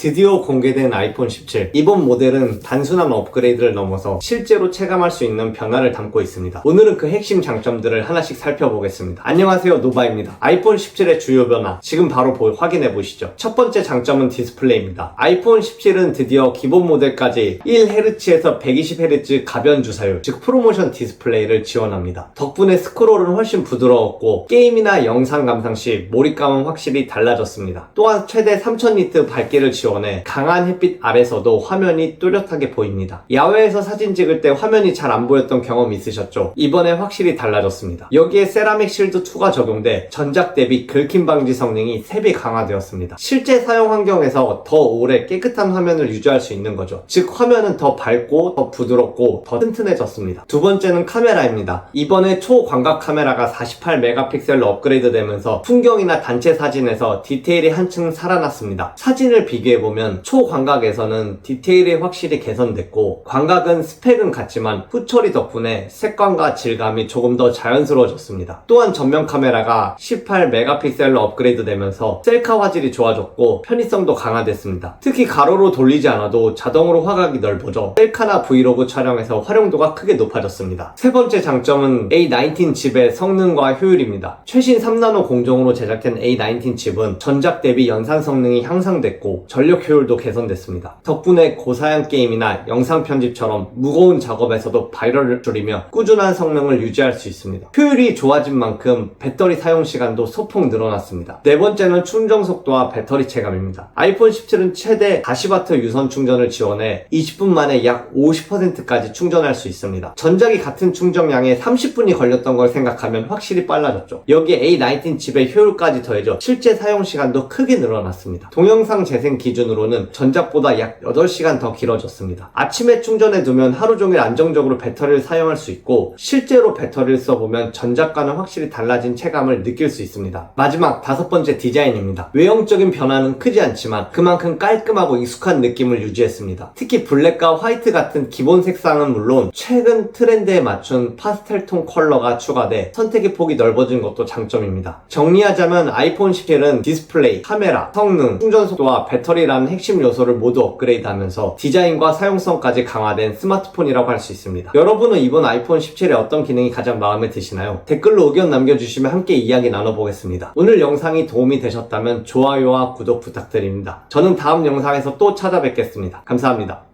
드디어 공개된 아이폰 17. 이번 모델은 단순한 업그레이드를 넘어서 실제로 체감할 수 있는 변화를 담고 있습니다. 오늘은 그 핵심 장점들을 하나씩 살펴보겠습니다. 안녕하세요, 노바입니다. 아이폰 17의 주요 변화, 지금 바로 보- 확인해 보시죠. 첫 번째 장점은 디스플레이입니다. 아이폰 17은 드디어 기본 모델까지 1Hz에서 120Hz 가변 주사율, 즉 프로모션 디스플레이를 지원합니다. 덕분에 스크롤은 훨씬 부드러웠고 게임이나 영상 감상 시 몰입감은 확실히 달라졌습니다. 또한 최대 3000니트 밝기를 지원 해 강한 햇빛 아래서도 화면이 뚜렷하게 보입니다. 야외에서 사진 찍을 때 화면이 잘 안 보였던 경험 있으셨죠? 이번에 확실히 달라졌습니다. 여기에 세라믹 실드 2가 적용돼 전작 대비 긁힘 방지 성능이 3배 강화되었습니다. 실제 사용 환경에서 더 오래 깨끗한 화면을 유지할 수 있는 거죠. 즉 화면은 더 밝고 더 부드럽고 더 튼튼해졌습니다. 두 번째는 카메라입니다. 이번에 초광각 카메라가 48메가픽셀로 업그레이드 되면서 풍경이나 단체 사진에서 디테일이 한층 살아났습니다. 사진을 비교해 보면 초광각에서는 디테일이 확실히 개선됐고 광각은 스펙은 같지만 후처리 덕분에 색감과 질감이 조금 더 자연스러워졌습니다. 또한 전면 카메라가 18메가픽셀로 업그레이드 되면서 셀카 화질이 좋아졌고 편의성도 강화됐습니다. 특히 가로로 돌리지 않아도 자동으로 화각이 넓어져 셀카나 브이로그 촬영에서 활용도가 크게 높아졌습니다. 세 번째 장점은 A19 칩의 성능과 효율입니다. 최신 3나노 공정으로 제작된 A19 칩은 전작 대비 연산 성능이 향상됐고 전력 효율도 개선됐습니다. 덕분에 고사양 게임이나 영상 편집처럼 무거운 작업에서도 바이럴을 줄이며 꾸준한 성능을 유지할 수 있습니다. 효율이 좋아진 만큼 배터리 사용 시간도 소폭 늘어났습니다. 네 번째는 충전 속도와 배터리 체감입니다. 아이폰 17은 최대 40W 유선 충전을 지원해 20분 만에 약 50%까지 충전할 수 있습니다. 전작이 같은 충전량에 30분이 걸렸던 걸 생각하면 확실히 빨라졌죠. 여기에 A19 칩의 효율까지 더해져 실제 사용 시간도 크게 늘어났습니다. 동영상 재생 기준 으로는 전작보다 약 8시간 더 길어졌습니다. 아침에 충전해 두면 하루 종일 안정적으로 배터리를 사용할 수 있고 실제로 배터리를 써보면 전작과는 확실히 달라진 체감을 느낄 수 있습니다. 마지막 다섯 번째 디자인입니다. 외형적인 변화는 크지 않지만 그만큼 깔끔하고 익숙한 느낌을 유지했습니다. 특히 블랙과 화이트 같은 기본 색상은 물론 최근 트렌드에 맞춘 파스텔 톤 컬러가 추가돼 선택의 폭이 넓어진 것도 장점입니다. 정리하자면 아이폰 17은 디스플레이, 카메라, 성능, 충전 속도와 배터리 라는 핵심 요소를 모두 업그레이드하면서 디자인과 사용성까지 강화된 스마트폰이라고 할 수 있습니다. 여러분은 이번 아이폰 17의 어떤 기능이 가장 마음에 드시나요? 댓글로 의견 남겨주시면 함께 이야기 나눠보겠습니다. 오늘 영상이 도움이 되셨다면 좋아요와 구독 부탁드립니다. 저는 다음 영상에서 또 찾아뵙겠습니다. 감사합니다.